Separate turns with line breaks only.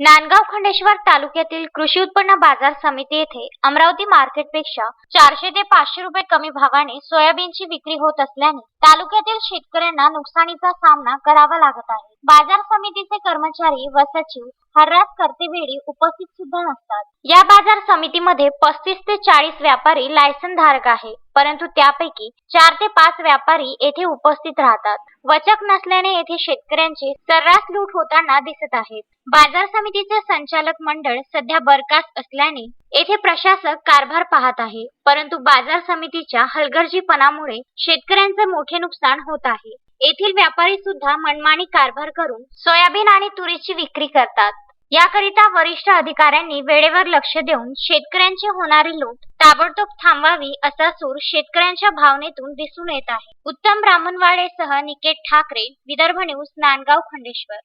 नांदगाव खंडेश्वर तालुक्यातील कृषी उत्पन्न बाजार समिती येथे अमरावती मार्केटपेक्षा चारशे ते पाचशे रुपये कमी भावाने सोयाबीनची विक्री होत असल्याने तालुक्यातील शेतकऱ्यांना नुकसानीचा सामना करावा लागत आहे. बाजार समितीचे कर्मचारी व सचिव हर्रास करतेवेळी उपस्थित सुद्धा नसतात. या बाजार समितीमध्ये पस्तीस ते चाळीस व्यापारी लायसन धारक आहे परंतु त्यापैकी चार ते पाच व्यापारी येथे उपस्थित राहतात. वचक नसल्याने येथे शेतकऱ्यांची सर्रास लूट होताना दिसत आहेत. बाजार समितीचे संचालक मंडळ सध्या बरखास्त असल्याने येथे प्रशासक कारभार पाहत आहे परंतु बाजार समितीच्या हलगर्जीपणामुळे शेतकऱ्यांचे मोठे नुकसान होत आहे. येथील व्यापारी सुद्धा मनमानी कारभार करून सोयाबीन आणि तुरीची विक्री करतात. याकरिता वरिष्ठ अधिकाऱ्यांनी वेळेवर लक्ष देऊन शेतकऱ्यांची होणारी लूट ताबडतोब थांबवावी असा सूर शेतकऱ्यांच्या भावनेतून दिसून येत आहे. उत्तम ब्राह्मणवाडेसह निकेत ठाकरे विदर्भ न्यूज नांदगाव खंडेश्वर.